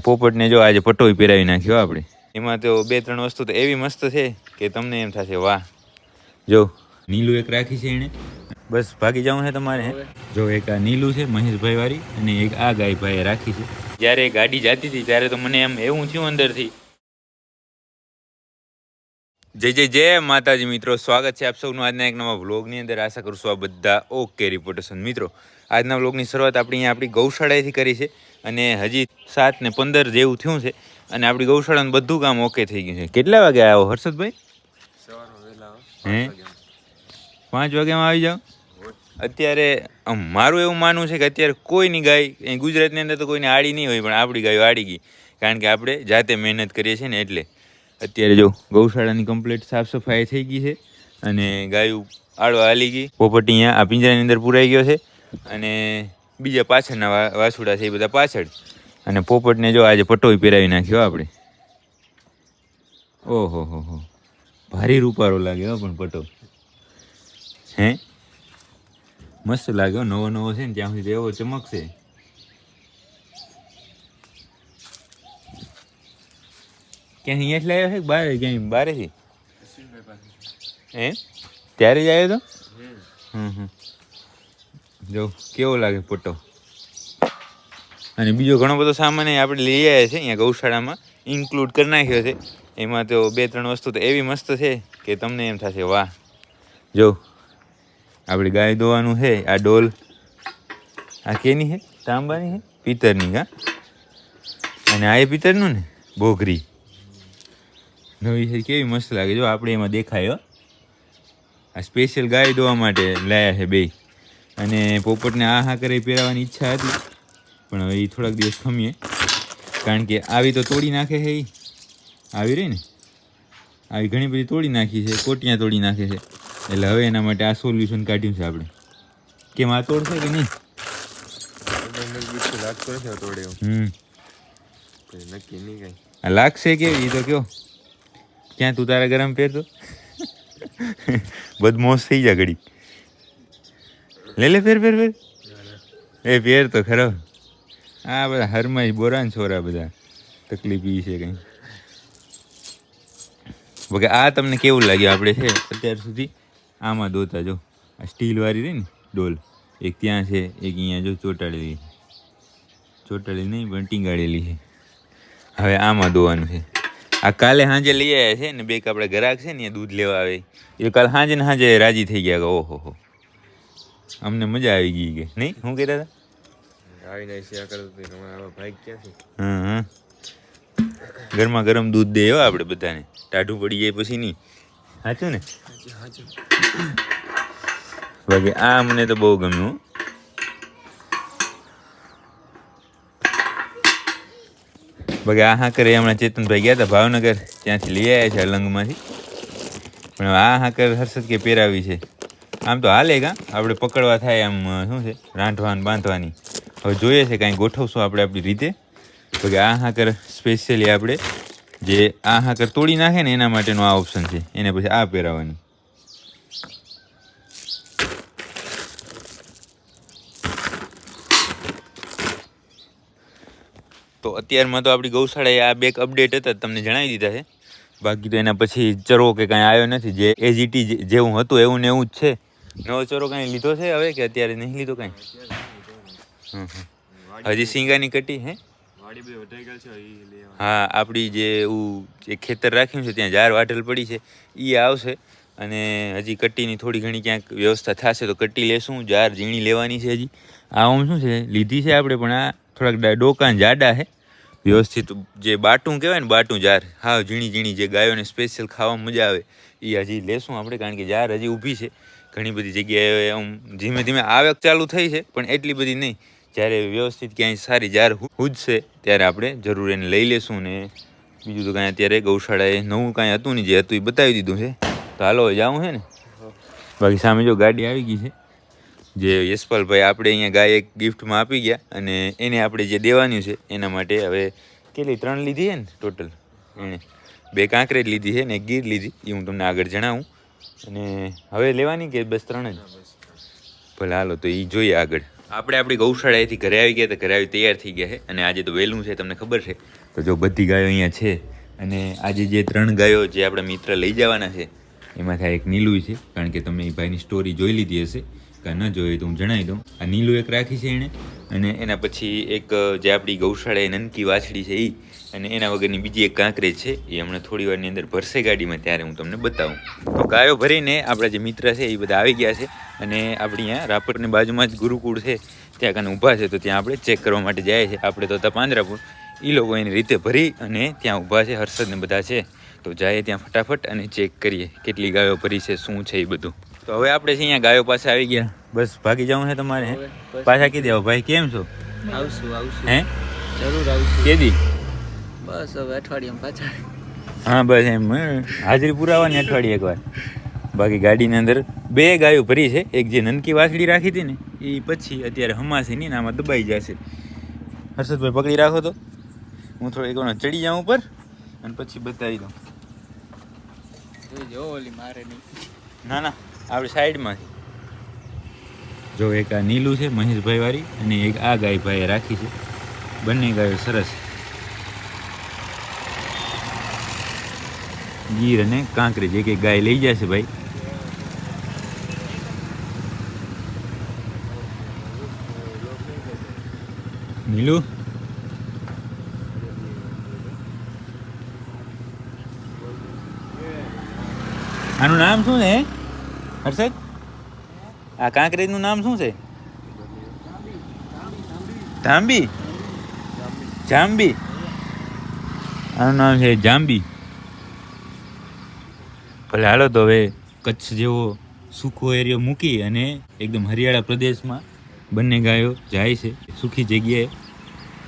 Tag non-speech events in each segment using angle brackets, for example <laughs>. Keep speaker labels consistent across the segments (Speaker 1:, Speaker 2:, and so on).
Speaker 1: પોપટને જો આજે પટોય પહેરાવી નાખ્યો આપણે એમાં તો બે ત્રણ વસ્તુ તો એવી મસ્ત છે કે તમને એમ થશે, વાહ. જો, નીલું એક રાખી છે એણે. બસ ભાગી જવું છે તમારે જો એક આ નીલું છે, મહેશભાઈ વાળી, અને એક આ ગાય ભાઈએ રાખી છે. જ્યારે ગાડી જતી હતી, ત્યારે તો મને એમ એવું થયું અંદરથી. જય જય જય, માતાજી મિત્રો. સ્વાગત છે આપ સૌનું આજના એક નવા વ્લોગની અંદર. આશા કરું છું આ બધા ઓકે રિપોર્ટેશન. મિત્રો, આજના વ્લોગની શરૂઆત આપણી અહીંયા આપણી ગૌશાળાએથી કરી છે. અને હજી સાત ને પંદર જેવું થયું છે. અને આપણી ગૌશાળાનું બધું કામ ઓકે થઈ ગયું છે. કેટલા વાગે આવ્યો હર્ષદભાઈ? હે? પાંચ વાગ્યામાં આવી જાઓ. અત્યારે મારું એવું માનવું છે કે અત્યારે કોઈની ગાય ગુજરાતની અંદર તો કોઈને આડી નહીં હોય, પણ આપણી ગાયો આડી ગઈ. કારણ કે આપણે જાતે મહેનત કરીએ છીએ ને એટલે. અત્યારે જો ગૌશાળાની કમ્પ્લીટ સાફ સફાઈ થઈ ગઈ છે અને ગાયું આડો હાલી ગઈ. પોપટી અહીંયા આ પિંજરાની અંદર પુરાઈ ગયો છે. અને બીજા પાછળના વાસુડા છે એ બધા પાછળ. અને પોપટને જો આજે પટોઈ પહેરાવી નાખ્યો આપણે. ઓહો હો હો ભારી રૂપારો લાગે હો પણ પટો. હે? મસ્ત લાગ્યો નવો નવો છે ને ત્યાં સુધી એવો ચમકશે. ક્યાં અહીંયા જ લાવ્યો છે બહાર? બારે ક્યાંય બારેથી હે? ત્યારે જ આવ્યો તો? હમ હમ. જો, કેવો લાગે ફોટો અને બીજો ઘણો બધો સામાન આપણે લઈ આવ્યા છે, અહીંયા ગૌશાળામાં ઇન્ક્લુડ કરી નાખ્યો છે. એમાં તો બે ત્રણ વસ્તુ તો એવી મસ્ત છે કે તમને એમ થશે, વાહ. જો, આપણે ગાય દોવાનું છે, આ ડોલ. આ કેની છે? તાંબાની છે? પિત્તરની હા? અને આ એ પિત્તરનું ને? ભોગરી. નવી છે, કેવી મસ્ત લાગે. જો, આપણે એમાં દેખાયો આ સ્પેશિયલ ગાય દોવા માટે લાયા છે બે. અને પોપટને આ હા કરે પહેરાવવાની ઈચ્છા હતી. પણ હવે એ થોડાક દિવસ ખમીએ. કારણ કે આવી તો તોડી નાખે છે એ આવી રહી ને? આવી ઘણી બધી તોડી નાખી છે, કોટિયા તોડી નાખે છે. એટલે હવે એના માટે આ સોલ્યુશન કાઢ્યું છે આપણે. કેમ આ તોડશે કે નહીં? હમ. લાગશે કે એ તો કયો. ક્યાં તું તારા ગરમ પહેરતો? <laughs> બદમોશ થઈ જા ઘડી. લે લે ફેર ફેર ફેર. એ ફેર તો ખરો. આ બધા હરમાઈ બોરાન છોરા બધા. તકલીફ ઈ છે કંઈ. ઓકે આ તમને કેવું લાગ્યું? આપણે છે અત્યાર સુધી આમાં દોતા જો. આ સ્ટીલ વાળી રહી ને ડોલ. એક ત્યાં છે એક અહીંયા જો ચોંટાડેલી. ચોંટાડેલી નહીં પણ ટીંગાડેલી છે. હવે આમાં દોવાનું છે. આ કાલે સાંજે લઈ આવ્યા છે ને બે આપણે ગ્રાહક છે ને દૂધ લેવા આવે. એ કાલે સાંજે ને સાંજે રાજી થઈ ગયા ઓહો હો. અમને મજા આવી ગઈ કે. નહીં? શું કહેતા હતા
Speaker 2: આવીને શેર કરતો અમારા ભાઈ ક્યાં
Speaker 1: હા ગરમા ગરમ દૂધ દે હો આપણે બધાને. ટાઢું પડી જાય પછી નહીં. સાચું ને? બાકી આ મને તો બહુ ગમ્યું. બાકી આ હા કરે હમણાં ચેતનભાઈ ગયા હતા ભાવનગર. ત્યાંથી લઈ આવ્યા છે અલંગમાંથી. પણ આ હા કર હર્ષદ કે પહેરાવી છે. આમ તો હાલે કા? આપણે પકડવા થાય આમ શું છે? રાંધવાની બાંધવાની. હવે જોઈએ છે કાંઈ ગોઠવશું આપણે આપણી રીતે. તો કે આ હાકર સ્પેશિયલી આપણે જે આ હાકર તોડી નાખે ને એના માટેનો આ ઓપ્શન છે. એને પછી આ પહેરાવવાની તો અત્યારમાં તો આપણી ગૌશાળાએ આ બેક અપડેટ હતા, તમને જણાવી દીધા છે. બાકી તો એના પછી ચરો કે કાંઈ આવ્યો નથી, જે એજીટી જેવું હતું, એવું ને એવું જ છે. નવો ચોરો કાંઈ લીધો છે હવે કે અત્યારે નહીં લીધો કાંઈ. હજી સિંગાની કટી હે? હા આપણી જે એવું જે ખેતર રાખ્યું છે ત્યાં જાર વાટલ પડી છે એ આવશે. અને હજી કટ્ટીની થોડી ઘણી ક્યાંક વ્યવસ્થા થશે તો કટ્ટી લેશું જાર ઝીણી લેવાની છે હજી. આ આમ શું છે? લીધી છે આપણે પણ આ થોડાક ડોકાન જાડા છે વ્યવસ્થિત જે બાટું કહેવાય ને બાટું જાર. હા ઝીણી ઝીણી જે ગાયોને સ્પેશિયલ ખાવામાં મજા આવે એ હજી લેશું આપણે કારણ કે જાર હજી ઊભી છે. ઘણી બધી જગ્યાએ આમ ધીમે ધીમે આવક ચાલુ થઈ છે, પણ એટલી બધી નહીં. જ્યારે વ્યવસ્થિત ક્યાંય સારી જ્યારે હુજશે, ત્યારે આપણે જરૂર એને લઈ લેશું ને બીજું તો કાંઈ અત્યારે ગૌશાળાએ નવું કાંઈ હતું નહીં, જે હતું એ બતાવી દીધું છે. તો હાલો જાવું છે ને. બાકી સામે જો ગાડી આવી ગઈ છે, જે યશપાલભાઈ આપણે અહીંયા ગાય એક ગિફ્ટમાં આપી ગયા અને એને આપણે જે દેવાનું છે, એના માટે હવે કેટલી, ત્રણ લીધી છે ને ટોટલ? એણે બે કાંકરેજ લીધી છે ને એક ગીર લીધી, એ હું તમને આગળ જણાવું. અને હવે લેવાની કે બસ ત્રણ જ ભલે હાલો તો એ જોઈએ આગળ. આપણે આપણી ગૌશાળાએથી ઘરે આવી ગયા તો ઘરે આવી તૈયાર થઈ ગયા છે અને આજે તો વહેલું છે તમને ખબર છે. તો જો બધી ગાયો અહીંયા છે. અને આજે જે ત્રણ ગાયો જે આપણા મિત્ર લઈ જવાના છે એમાંથી આ એક નીલું છે. કારણ કે તમે એ ભાઈની સ્ટોરી જોઈ લીધી હશે. કાં ન જોઈ તો હું જણાવી દઉં. આ નીલું એક રાખી છે એણે. અને એના પછી એક જે આપણી ગૌશાળાએ નનકી વાછડી છે એ અને એના વગરની બીજી એક કાંકરી છે એ હમણાં થોડી વારની અંદર ભરશે ગાડીમાં ત્યારે હું તમને બતાવું. તો ગાયો ભરીને આપણા જે મિત્ર છે એ બધા આવી ગયા છે અને આપણી અહીંયા રાપરની બાજુમાં જ ગુરુકુળ છે ત્યાં કાને ઊભા છે તો ત્યાં આપણે ચેક કરવા માટે જાય છે. આપણે તો હતા પાંજરાપુર એ લોકો એની રીતે ભરી અને ત્યાં ઊભા છે હર્ષદ ને બધા છે. તો જાય ત્યાં ફટાફટ અને ચેક કરીએ કેટલી ગાયો ભરી છે શું છે એ બધું. તો હવે આપણે છે અહીંયા ગાયો પાસે આવી ગયા. બસ ભાગી જવું છે તમારે પાછા કીધે ભાઈ કેમ છો?
Speaker 3: આવશું આવશું.
Speaker 1: હે?
Speaker 3: જરૂર આવશું.
Speaker 1: કેદી?
Speaker 3: બસ હવે અઠવાડિયામાં પાછા.
Speaker 1: હા બસ એમ. હાજરી પુરાવાની અઠવાડિયે એકવાર. બાકી ગાડીની અંદર બે ગાયો ભરી છે. એક જે નનકી વાસળી રાખી હતી ને એ પછી અત્યારે નહીં ને આમાં દબાઈ જશે. હર્ષદભાઈ પકડી રાખો તો. હું થોડો એક ચડી જાઉં ઉપર અને પછી બતાવી દઉં.
Speaker 3: જો ઓલી મારે નહીં.
Speaker 1: ના ના આપણે સાઈડમાંથી જો એક આ નીલું છે મહેશભાઈ વાળી અને એક આ ગાય ભાઈએ રાખી છે. બંને ગાયો સરસ ગીર અને કાંકરી જે કે ગાય લઈ જશે ભાઈ. નીલું? આનું નામ શું છે? હર્ષદ? આ કાંકરેજનું નામ શું છે? જાંબી. જાંબી. આનું નામ છે જાંબી. ભલે હાલો તો હવે કચ્છ જેવો સૂકો એરિયો મૂકી અને એકદમ હરિયાળા પ્રદેશમાં બંને ગાયો જાય છે. સુખી જગ્યાએ.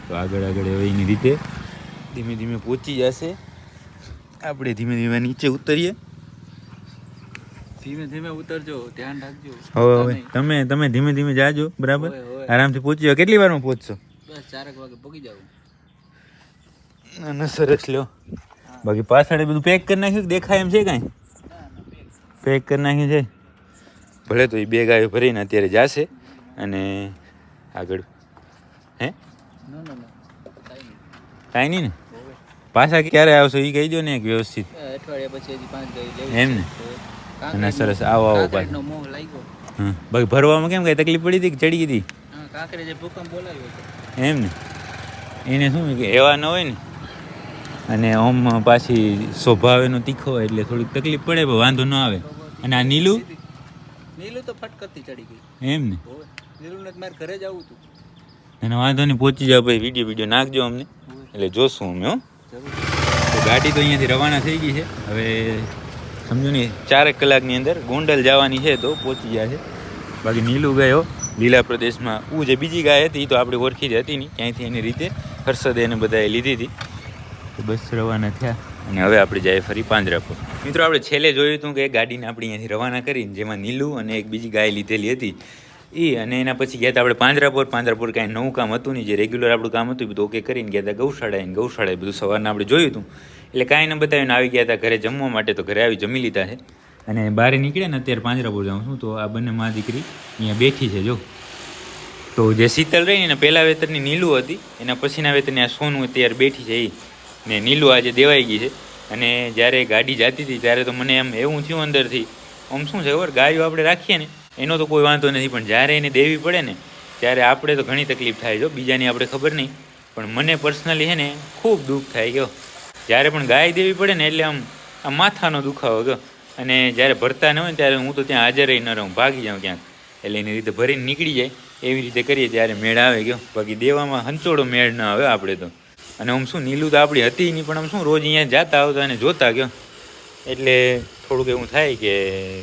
Speaker 1: તો આગળ આગળ હવે એની રીતે ધીમે ધીમે પહોંચી જશે. આપણે ધીમે ધીમે નીચે ઉતરીએ.
Speaker 3: ધીમે ધીમે ઉતરજો ધ્યાન રાખજો.
Speaker 1: હવે હવે. તમે તમે ધીમે ધીમે જાજો બરાબર. આરામથી પહોંચી જાઓ. કેટલી વારમાં પહોંચશો?
Speaker 3: બસ ચારક વાગે પહોંચી જાવ
Speaker 1: સરસ લ્યો. બાકી પાછળ બધું પેક કરી નાખ્યું દેખાય એમ છે કાંઈ? પેક કરી નાખી છે. ભલે તો એ બે ગાયો ભરીને અત્યારે જાશે અને આગળ હે?
Speaker 3: નો નો નો કાંઈ નહીં
Speaker 1: ને? પાછા ક્યારે આવશો એ કહી દો ને એક વ્યવસ્થિત.
Speaker 3: પછી
Speaker 1: એમ ને? અને સરસ આવો આવો
Speaker 3: લાગ્યો.
Speaker 1: બાકી ભરવામાં કેમ કઈ તકલીફ પડી હતી કે ચડી ગઈ હતી. એમ ને? એને શું કે એવા ન હોય ને? અને ઓમ પાછી સ્વભાવ એનો તીખો હોય એટલે થોડીક તકલીફ પડે પણ વાંધો ન આવે. અને આ નીલું?
Speaker 3: નીલું તો ફટકરથી ચડી ગઈ.
Speaker 1: એમ ને?
Speaker 3: નીલું ને મારે ઘરે જ આવું હતું.
Speaker 1: અને વાંધો નહીં પહોંચી જાવ ભાઈ વીડિયો વીડિયો નાખજો અમને. એટલે જોશું અમે હો. તો ગાડી તો અહીંયાથી રવાના થઈ ગઈ છે. હવે સમજો ને ચારેક કલાકની અંદર ગોંડલ જવાની છે તો પહોંચી ગયા છે. બાકી નીલું ગયો લીલા પ્રદેશમાં. ઉ જે બીજી ગાય હતી એ તો આપણે ઓળખી જ હતી નહીં. ક્યાંયથી એની રીતે હર્ષદે એને બધાએ લીધી હતી. બસ રવાના થયા. અને હવે આપણે જાય ફરી પાંજરાપુર. મિત્રો, આપણે છેલ્લે જોયું હતું કે ગાડીને આપણે અહીંયાથી રવાના કરીને જેમાં નીલું અને એક બીજી ગાય લીધેલી હતી. એ અને એના પછી ગયા હતા આપણે પાંજરાપુર. પાંજરાપુર કાંઈ નવું કામ હતું નહીં, જે રેગ્યુલર આપણું કામ હતું એ બધું ઓકે કરીને ગયા હતા ગૌશાળાએ ગૌશાળાએ બધું સવારના આપણે જોયું હતું. એટલે કાંઈ ન બતાવીને આવી ગયા હતા ઘરે જમવા માટે, તો ઘરે આવી જમી લીધા છે. અને બહાર નીકળ્યા ને અત્યારે પાંજરાપુર જાઉં છું, તો આ બંને મા દીકરી અહીંયા બેઠી છે, જો. તો જે શીતલ રહી ને પહેલાં વેતરની નીલું હતી, એના પછીના વેતરની આ સોનું અત્યારે બેઠી છે એ ને નીલું આજે દેવાઈ ગઈ છે. અને જ્યારે ગાડી જતી હતી, ત્યારે તો મને એમ એવું થયું અંદરથી, આમ શું છે ખબર? ગાયો આપણે રાખીએ ને, એનો તો કોઈ વાંધો નથી, પણ જ્યારે એને દેવી પડે ને, ત્યારે આપણે તો ઘણી તકલીફ થાય જો બીજાની આપણે ખબર નહીં. પણ મને પર્સનલી છે ને ખૂબ દુઃખ થાય ગયો. જ્યારે પણ ગાય દેવી પડે ને, એટલે આમ આમ માથાનો દુખાવો ગયો. અને જ્યારે ભરતા ન હોય ત્યારે હું તો ત્યાં હાજર ન રહું, ભાગી જાઉં ક્યાંક. એટલે એની રીતે ભરીને નીકળી જાય, એવી રીતે કરીએ, ત્યારે મેળ આવે ગયો. બાકી દેવામાં હંચોડો મેળ ન આવે આપણે તો. અને આમ શું નીલું તો આપણી હતી નહીં, પણ આમ શું રોજ અહીંયા જતા આવતા અને જોતા ગયો. એટલે થોડુંક એવું થાય કે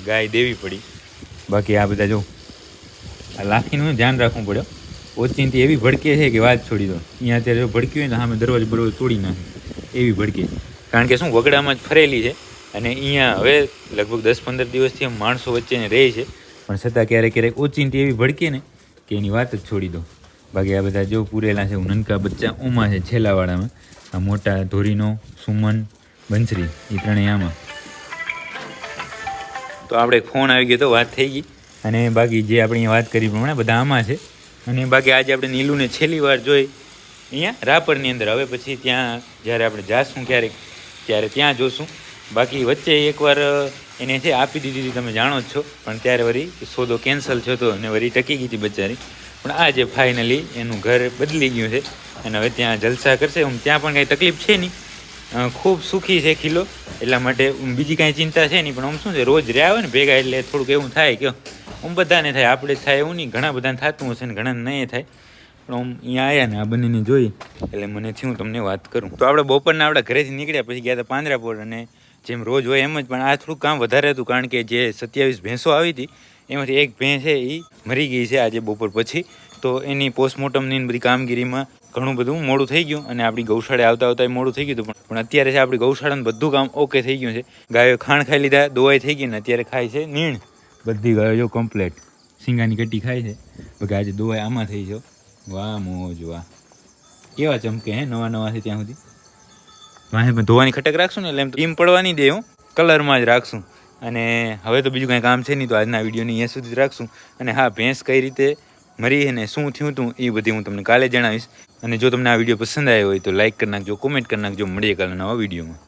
Speaker 1: ગાય દેવી પડી. બાકી આ બધા જો, આ લાખીનું ધ્યાન રાખવું પડ્યો ઓચિંતી એવી ભડકે છે કે વાત છોડી દો. અહીંયા અત્યારે ભડકી હોય ને સામે દરવાજો બરોબર તોડી નાખે. એવી ભડકે. કારણ કે શું વગડામાં જ ફરેલી છે. અને અહીંયા હવે લગભગ દસ પંદર દિવસથી માણસો વચ્ચે રહે છે. પણ છતાં ક્યારેક ક્યારેક ઓચિંતી એવી ભડકે ને કે એની વાત જ છોડી દો. બાકી આ બધા જો પૂરેલા છે નનકા બચ્ચા, ઉમા છે છેલ્લાવાળામાં આ મોટા ધોરીનો, સુમન, બંસરી, એ ત્રણેય આમાં. તો આપણે ફોન આવી ગયો તો વાત થઈ ગઈ. અને બાકી જે આપણે વાત કરી પ્રમાણે બધા આમાં છે. અને બાકી આજે આપણે નીલુને છેલ્લી વાર જોઈ. અહીંયા, રાપરની અંદર. હવે પછી ત્યાં, જ્યારે આપણે જાશું ક્યારેક, ત્યારે ત્યાં જોશું. બાકી વચ્ચે એકવાર એને છે, આપી દીધી તમે જાણો જ છો. પણ ત્યારે વળી સોદો કેન્સલ થયો હતો અને વળી ટકી ગઈ હતી બચારી. પણ આજે ફાઇનલી એનું ઘર બદલી ગયું છે અને હવે ત્યાં જલસા કરશે. આમ ત્યાં પણ કાંઈ તકલીફ છે નહીં. ખૂબ સુખી છે ખીલો. એટલા માટે બીજી કાંઈ ચિંતા છે નહીં. પણ આમ શું છે, રોજ રહ્યા હોય ને ભેગા એટલે થોડુંક એવું થાય કે આમ બધાને થાય. આપણે થાય એવું નહીં. ઘણા બધાને થતું હશે ને ઘણાને નહીં થાય. પણ આમ અહીંયા આવ્યા ને આ બંનેને જોઈ એટલે મને થયું તમને વાત કરું. તો આપણે બપોરના આપણા ઘરેથી નીકળ્યા, પછી ગયા હતા પાંદરાપોર અને જેમ રોજ હોય એમ જ. પણ આ થોડુંક કામ વધારે હતું કારણ કે જે સત્યાવીસ ભેંસો આવી હતી એમાંથી એક ભેંસ છે એ મરી ગઈ છે આજે બપોર પછી. તો એની પોસ્ટમોર્ટમની બધી કામગીરીમાં ઘણું બધું મોડું થઈ ગયું અને આપણી ગૌશાળે આવતા આવતા મોડું થઈ ગયું હતું પણ અત્યારે છે આપણી ગૌશાળાનું બધું કામ ઓકે થઈ ગયું છે. ગાયો ખાણ ખાઈ લીધા, દોવાઈ થઈ ગઈ ને અત્યારે ખાય છે નીણ. બધી ગાયો જો કમ્પ્લેટ સિંગાની કટ્ટી ખાય છે. આજે દોવાઈ આમાં થઈ છે વાહ, મોજ, વાહ. કેવા ચમકે હે નવા નવા છે ત્યાં સુધી. વાહે ધોવાની ખટક રાખશું ને એટલે એમ ટીમ પડવા નહીં દે હું. કલરમાં જ રાખશું. અને હવે તો બીજું કાંઈ કામ છે નહીં, તો આજના વિડીયોની અહીંયા સુધી રાખશું. અને હા, ભેંસ કઈ રીતે મરી અને શું થયું હતું એ બધી હું તમને કાલે જણાવીશ. અને જો તમને આ વીડિયો પસંદ આવ્યો હોય તો લાઇક કરી નાખજો કોમેન્ટ કરી નાખજો, મળીએ કાલે નવા વિડીયોમાં.